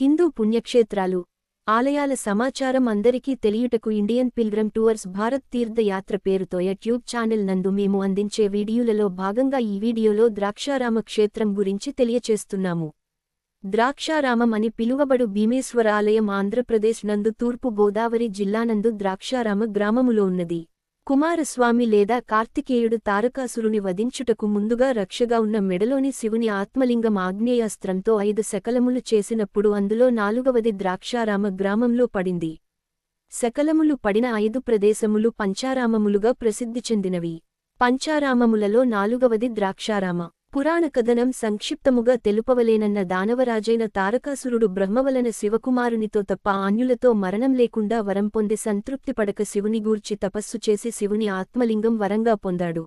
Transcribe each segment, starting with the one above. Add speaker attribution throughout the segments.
Speaker 1: హిందూ పుణ్యక్షేత్రాలు ఆలయాల సమాచారం అందరికీ తెలియుటకు ఇండియన్ పిల్గ్రమ్ టూర్స్ భారత్ తీర్థయాత్ర పేరుతో యూట్యూబ్ ఛానల్ నందు మేము అందించే వీడియోలలో భాగంగా ఈ వీడియోలో ద్రాక్షారామ క్షేత్రం గురించి తెలియచేస్తున్నాము. ద్రాక్షారామం అని పిలువబడు భీమేశ్వర ఆలయం ఆంధ్రప్రదేశ్ నందు తూర్పు గోదావరి జిల్లానందు ద్రాక్షారామ గ్రామములో ఉన్నది. కుమారస్వామి లేదా కార్తికేయుడు తారకాసురుని వధించుటకు ముందుగా రక్షగా ఉన్న మెడలోని శివుని ఆత్మలింగం ఆగ్నేయాస్త్రంతో ఐదు శకలములు చేసినప్పుడు అందులో నాలుగవది ద్రాక్షారామ గ్రామంలో పడింది. శకలములు పడిన ఐదు ప్రదేశములు పంచారామములుగా ప్రసిద్ధి చెందినవి. పంచారామములలో నాలుగవది ద్రాక్షారామ. పురాణ కథనం సంక్షిప్తముగా తెలుపవలేనన్న దానవరాజైన తారకాసురుడు బ్రహ్మవలన శివకుమారునితో తప్ప ఆన్యులతో మరణం లేకుండా వరం పొంది సంతృప్తిపడక శివుని గూర్చి తపస్సు చేసి శివుని ఆత్మలింగం వరంగా పొందాడు.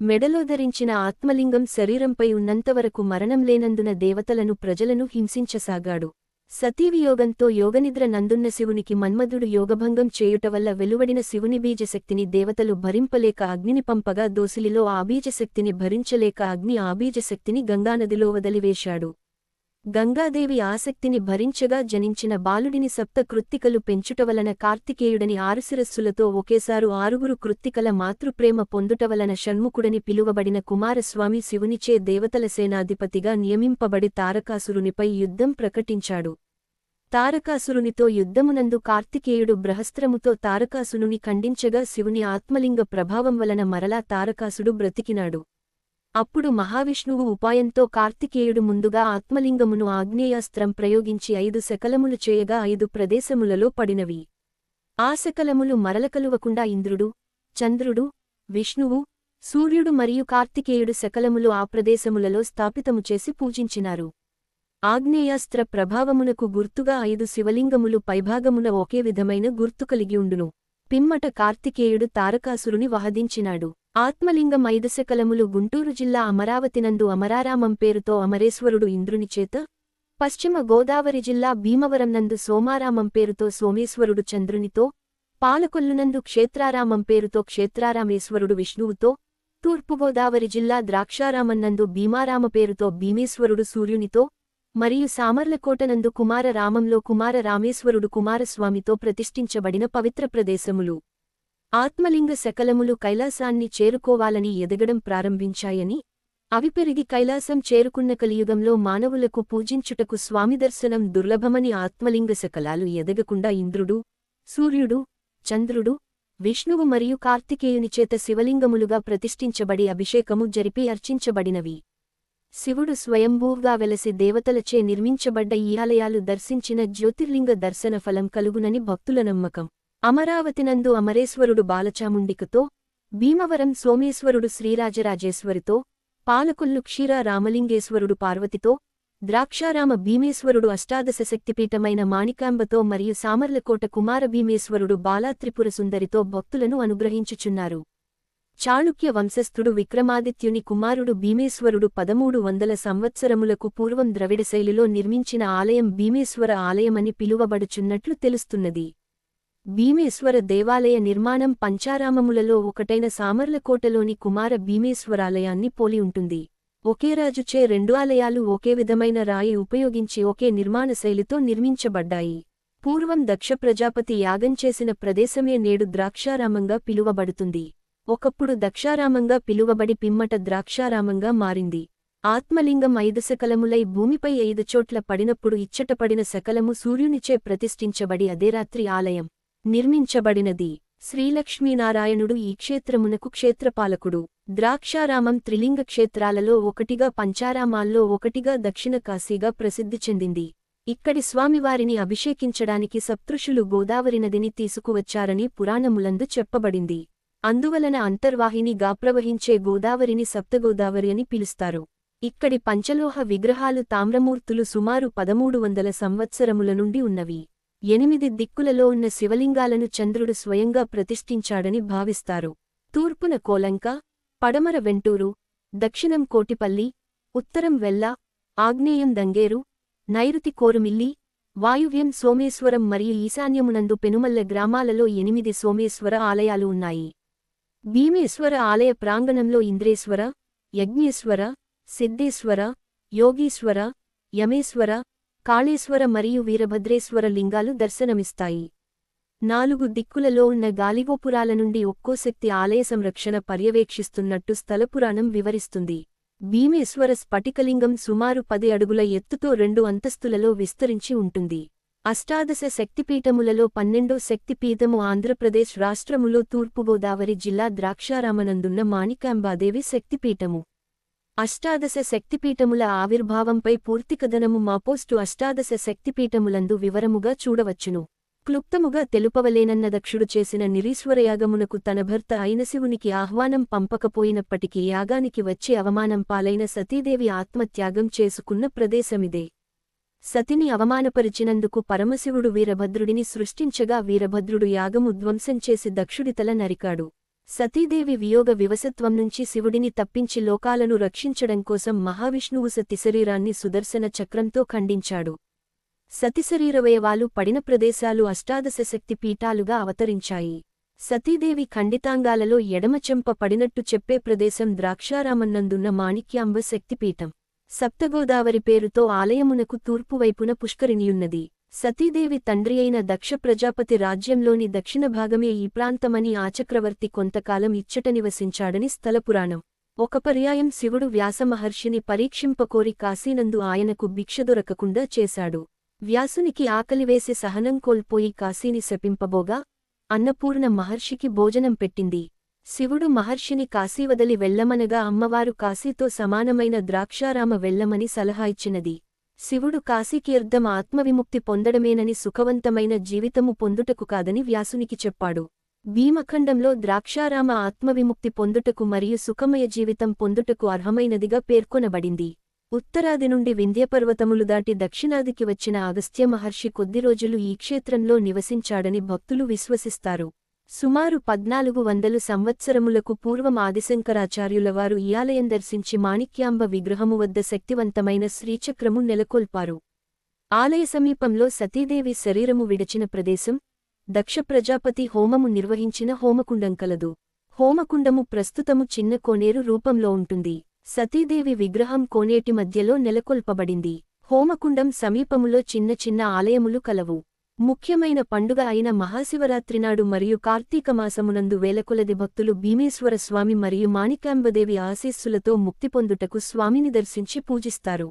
Speaker 1: మెడలో ధరించిన ఆత్మలింగం శరీరంపై ఉన్నంతవరకు మరణం లేనందున దేవతలను ప్రజలను హింసించసాగాడు. సతీవియోగంతో యోగనిద్ర నందున్న శివునికి మన్మధుడు యోగభంగం చేయుటవల్ల వెలువడిన శివుని బీజశక్తిని దేవతలు భరింపలేక అగ్నిని పంపగా దోసిలిలో ఆ బీజశక్తిని భరించలేక అగ్ని ఆ బీజశక్తిని గంగానదిలో వదిలివేశాడు. గంగాదేవి ఆసక్తిని భరించగా జనించిన బాలుడిని సప్త కృత్తికలు పెంచుటవలన కార్తికేయుడని ఆరుశిరస్సులతో ఒకేసారు ఆరుగురు కృత్తికల మాతృప్రేమ పొందుటవలన షణ్ముఖుడని పిలువబడిన కుమారస్వామి శివునిచే దేవతల సేనాధిపతిగా నియమింపబడి తారకాసురునిపై యుద్ధం ప్రకటించాడు. తారకాసురునితో యుద్ధమునందు కార్తికేయుడు బ్రహస్త్రముతో తారకాసునుని ఖండించగా శివుని ఆత్మలింగ ప్రభావం వలన మరలా తారకాసుడు బ్రతికినాడు. అప్పుడు మహావిష్ణువు ఉపాయంతో కార్తికేయుడు ముందుగా ఆత్మలింగమును ఆగ్నేయాస్త్రం ప్రయోగించి ఐదు శకలములు చేయగా ఐదు ప్రదేశములలో పడినవి. ఆ శకలములు మరలకలువకుండా ఇంద్రుడు చంద్రుడు విష్ణువు సూర్యుడు మరియు కార్తికేయుడు శకలములు ఆ ప్రదేశములలో స్థాపితము చేసి పూజించినారు. ఆగ్నేయాస్త్ర ప్రభావమునకు గుర్తుగా ఐదు శివలింగములు పైభాగమున ఒకే విధమైన గుర్తు కలిగియుండును పిమ్మట కార్తికేయుడు తారకాసురుని వహదించినాడు. ఆత్మలింగం ఐదశకలములు గుంటూరు జిల్లా అమరావతినందు అమరారామం పేరుతో అమరేశ్వరుడు ఇంద్రునిచేత పశ్చిమ గోదావరి జిల్లా భీమవరం నందు సోమారామం పేరుతో సోమేశ్వరుడు చంద్రునితో పాలకొల్లునందు క్షేత్రారామం పేరుతో క్షేత్రారామేశ్వరుడు విష్ణువుతో తూర్పుగోదావరి జిల్లా ద్రాక్షారామన్నందు భీమారామ పేరుతో భీమేశ్వరుడు సూర్యునితో మరియు సామర్లకోటనందు కుమార రామంలో కుమార రామేశ్వరుడు కుమారస్వామితో ప్రతిష్ఠించబడిన పవిత్ర ప్రదేశములు. ఆత్మలింగ శకలములు కైలాసాన్ని చేరుకోవాలని ఎదగడం ప్రారంభించాయని అవి పెరిగి కైలాసం చేరుకున్న కలియుగంలో మానవులకు పూజించుటకు స్వామిదర్శనం దుర్లభమని ఆత్మలింగ శకలాలు ఎదగకుండా ఇంద్రుడు సూర్యుడు చంద్రుడు విష్ణువు మరియు కార్తికేయునిచేత శివలింగములుగా ప్రతిష్ఠించబడి అభిషేకము జరిపి అర్చించబడినవి. శివుడు స్వయంభూగా వెలసి దేవతలచే నిర్మించబడ్డ ఈ ఆలయాలు దర్శించిన జ్యోతిర్లింగ దర్శన ఫలం కలుగునని భక్తుల నమ్మకం. అమరావతినందు అమరేశ్వరుడు బాలచాముండికతో భీమవరం సోమేశ్వరుడు శ్రీరాజరాజేశ్వరితో పాలకొల్లు క్షీర రామలింగేశ్వరుడు పార్వతితో ద్రాక్షారామ భీమేశ్వరుడు అష్టాదశ శక్తిపీఠమైన మాణికాంబతో మరియు సామర్లకోట కుమార భీమేశ్వరుడు బాలాత్రిపుర సుందరితో భక్తులను అనుగ్రహించుచున్నారు. చాళుక్య వంశస్థుడు విక్రమాదిత్యుని కుమారుడు భీమేశ్వరుడు పదమూడు వందల సంవత్సరములకు పూర్వం ద్రవిడశైలిలో నిర్మించిన ఆలయం భీమేశ్వర ఆలయమని పిలువబడుచున్నట్లు తెలుస్తున్నది. భీమేశ్వర దేవాలయ నిర్మాణం పంచారామములలో ఒకటైన సామర్లకోటలోని కుమార భీమేశ్వరాలయాన్ని పోలి ఉంటుంది. ఒకే రాజుచే రెండు ఆలయాలు ఒకే విధమైన రాయి ఉపయోగించి ఒకే నిర్మాణ శైలితో నిర్మించబడ్డాయి. పూర్వం దక్ష ప్రజాపతి యాగం చేసిన ప్రదేశమే నేడు ద్రాక్షారామంగా పిలువబడుతుంది. ఒకప్పుడు దక్షారామంగా పిలువబడి పిమ్మట ద్రాక్షారామంగా మారింది. ఆత్మలింగం ఐదు సకలములై భూమిపై ఐదు చోట్ల పడినప్పుడు ఇచ్చటపడిన శకలము సూర్యునిచే ప్రతిష్ఠించబడి అదే రాత్రి ఆలయం నిర్మించబడినది. శ్రీలక్ష్మీనారాయణుడు ఈ క్షేత్రమునకు క్షేత్రపాలకుడు. ద్రాక్షారామం త్రిలింగ క్షేత్రాలలో ఒకటిగా పంచారామాల్లో ఒకటిగా దక్షిణ కాశీగా ప్రసిద్ధి చెందింది. ఇక్కడి స్వామివారిని అభిషేకించడానికి సప్తృషులు గోదావరి నదిని తీసుకువచ్చారని పురాణములందు చెప్పబడింది. అందువలన అంతర్వాహినిగా ప్రవహించే గోదావరిని సప్తగోదావరి అని పిలుస్తారు. ఇక్కడి పంచలోహ విగ్రహాలు తామ్రమూర్తులు సుమారు పదమూడు వందల సంవత్సరముల నుండి ఉన్నవి. ఎనిమిది దిక్కులలో ఉన్న శివలింగాలను చంద్రుడు స్వయంగా ప్రతిష్ఠించాడని భావిస్తారు. తూర్పున కోలంక పడమర వెంటూరు దక్షిణం కోటిపల్లి ఉత్తరం వెల్ల ఆగ్నేయం దంగేరు నైరుతి కోరుమిల్లి వాయువ్యం సోమేశ్వరం మరియు ఈశాన్యమునందు పెనుమల్ల గ్రామాలలో ఎనిమిది సోమేశ్వర ఆలయాలు ఉన్నాయి. భీమేశ్వర ఆలయ ప్రాంగణంలో ఇంద్రేశ్వర యజ్ఞేశ్వర సిద్ధేశ్వర యోగీశ్వర యమేశ్వర కాళేశ్వర మరియు వీరభద్రేశ్వర లింగాలు దర్శనమిస్తాయి. నాలుగు దిక్కులలో ఉన్న గాలిగోపురాల నుండి ఒక్కో శక్తి ఆలయ సంరక్షణ పర్యవేక్షిస్తున్నట్టు స్థలపురాణం వివరిస్తుంది. భీమేశ్వర స్ఫటికలింగం సుమారు పది అడుగుల ఎత్తుతో రెండు అంతస్తులలో విస్తరించి ఉంటుంది. అష్టాదశ శక్తిపీఠములలో పన్నెండో శక్తిపీఠము ఆంధ్రప్రదేశ్ రాష్ట్రములో తూర్పుగోదావరి జిల్లా ద్రాక్షారామనందున్న మాణికాంబాదేవి శక్తిపీఠము. అష్టాదశ శక్తిపీఠముల ఆవిర్భావంపై పూర్తి కథనము మాపోస్టు అష్టాదశ శక్తిపీఠములందు వివరముగా చూడవచ్చును. క్లుప్తముగా తెలుపవలేనన్న దక్షుడు చేసిన నిరీశ్వరయాగమునకు తన భర్త అయిన శివునికి ఆహ్వానం పంపకపోయినప్పటికీ యాగానికి వచ్చి అవమానం పాలైన సతీదేవి ఆత్మత్యాగం చేసుకున్న ప్రదేశమిదే. సతిని అవమానపరిచినందుకు పరమశివుడు వీరభద్రుడిని సృష్టించగా వీరభద్రుడు యాగము ధ్వంసం చేసి దక్షుడి తల నరికాడు. సతీదేవి వియోగ వివసత్వం నుంచి శివుడిని తప్పించి లోకాలను రక్షించడం కోసం మహావిష్ణువు సతిశరీరాన్ని సుదర్శన చక్రంతో ఖండించాడు. సతిశరీరవయవాలు పడిన ప్రదేశాలు అష్టాదశ శక్తి పీఠాలుగా అవతరించాయి. సతీదేవి ఖండితాంగాలలో ఎడమచెంప పడినట్టు చెప్పే ప్రదేశం ద్రాక్షారామన్నందున్న మాణిక్యాంబ శక్తిపీఠం. సప్తగోదావరి పేరుతో ఆలయమునకు తూర్పువైపున పుష్కరిణియున్నది. సతీదేవి తండ్రి అయిన దక్ష ప్రజాపతి రాజ్యంలోని దక్షిణ భాగమే ఈ ప్రాంతమని ఆచక్రవర్తి కొంతకాలం ఇచ్చట నివసించాడని స్థలపురాణం ఒక పర్యాయం శివుడు వ్యాసమహర్షిని పరీక్షింపకోరి కాశీనందు ఆయనకు భిక్ష దొరకకుండా చేశాడు. వ్యాసునికి ఆకలివేసి సహనం కోల్పోయి కాశీని శపింపబోగా అన్నపూర్ణ మహర్షికి భోజనం పెట్టింది. శివుడు మహర్షిని కాశీ వదలి వెళ్ళమనగా అమ్మవారు కాశీతో సమానమైన ద్రాక్షారామ వెళ్ళమని సలహా ఇచ్చినది. శివుడు కాశీకీర్ధం ఆత్మవిముక్తి పొందడమేనని సుఖవంతమైన జీవితము పొందుటకు కాదని వ్యాసునికి చెప్పాడు. భీమఖండంలో ద్రాక్షారామ ఆత్మవిముక్తి పొందుటకు మరియు సుఖమయ జీవితం పొందుటకు అర్హమైనదిగా పేర్కొనబడింది. ఉత్తరాది నుండి వింధ్యపర్వతములు దాటి దక్షిణాదికి వచ్చిన అగస్త్య మహర్షి కొద్ది రోజులు ఈ క్షేత్రంలో నివసించాడని భక్తులు విశ్వసిస్తారు. సుమారు పద్నాలుగు వందలు సంవత్సరములకు పూర్వం ఆదిశంకరాచార్యులవారు ఈ ఆలయం దర్శించి మాణిక్యాంబ విగ్రహము వద్ద శక్తివంతమైన శ్రీచక్రము నెలకొల్పారు. ఆలయ సమీపంలో సతీదేవి శరీరము విడచిన ప్రదేశం దక్ష ప్రజాపతి హోమము నిర్వహించిన హోమకుండం కలదు. హోమకుండము ప్రస్తుతము చిన్న కోనేరు రూపంలో ఉంటుంది. సతీదేవి విగ్రహం కోనేటి మధ్యలో నెలకొల్పబడింది. హోమకుండం సమీపములో చిన్న చిన్న ఆలయములు కలవు. ముఖ్యమైన పండుగ అయిన మహాశివరాత్రినాడు మరియు కార్తీక మాసమునందు వేలకొలది భక్తులు భీమేశ్వర స్వామి మరియు మాణికాంబదేవి ఆశీస్సులతో ముక్తి పొందుటకు స్వామిని దర్శించి పూజిస్తారు.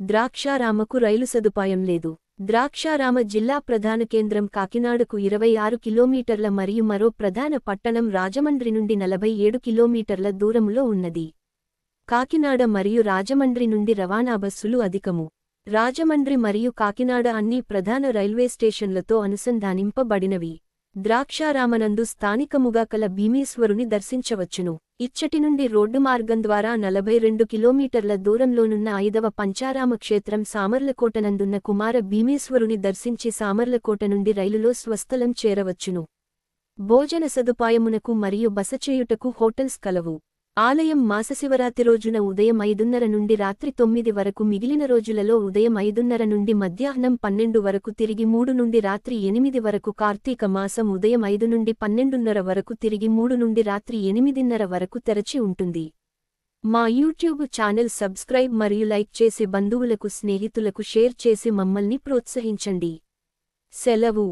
Speaker 1: ద్రాక్షారామకు రైలు సదుపాయం లేదు. ద్రాక్షారామ జిల్లా ప్రధాన కేంద్రం కాకినాడకు ఇరవై ఆరు కిలోమీటర్ల మరియు మరో ప్రధాన పట్టణం రాజమండ్రి నుండి నలభై ఏడు కిలోమీటర్ల దూరములో ఉన్నది. కాకినాడ మరియు రాజమండ్రి నుండి రవాణా బస్సులు అధికము. రాజమండ్రి మరియు కాకినాడ అన్ని ప్రధాన రైల్వే స్టేషన్లతో అనుసంధానింపబడినవి. ద్రాక్షారామనందు స్థానికముగా కల భీమేశ్వరుని దర్శించవచ్చును. ఇచ్చటి నుండి రోడ్డు మార్గం ద్వారా నలభై రెండు కిలోమీటర్ల దూరంలోనున్న ఐదవ పంచారామ క్షేత్రం సామర్లకోటనందున్న కుమార భీమేశ్వరుని దర్శించి సామర్లకోట నుండి రైలులో స్వస్థలం చేరవచ్చును. భోజన సదుపాయమునకు మరియు బసచేయుటకు హోటల్స్ కలవు. ఆలయం మాసశివరాత్రి రోజున ఉదయం ఐదున్నర నుండి రాత్రి తొమ్మిది వరకు మిగిలిన రోజులలో ఉదయం ఐదున్నర నుండి మధ్యాహ్నం పన్నెండు వరకు తిరిగి మూడు నుండి రాత్రి ఎనిమిది వరకు కార్తీక మాసం ఉదయం ఐదు నుండి పన్నెండున్నర వరకు తిరిగి మూడు నుండి రాత్రి ఎనిమిదిన్నర వరకు తెరచి ఉంటుంది. మా యూట్యూబ్ ఛానల్ సబ్స్క్రైబ్ మరియు లైక్ చేసి బంధువులకు స్నేహితులకు షేర్ చేసి మమ్మల్ని ప్రోత్సహించండి. సెలవు.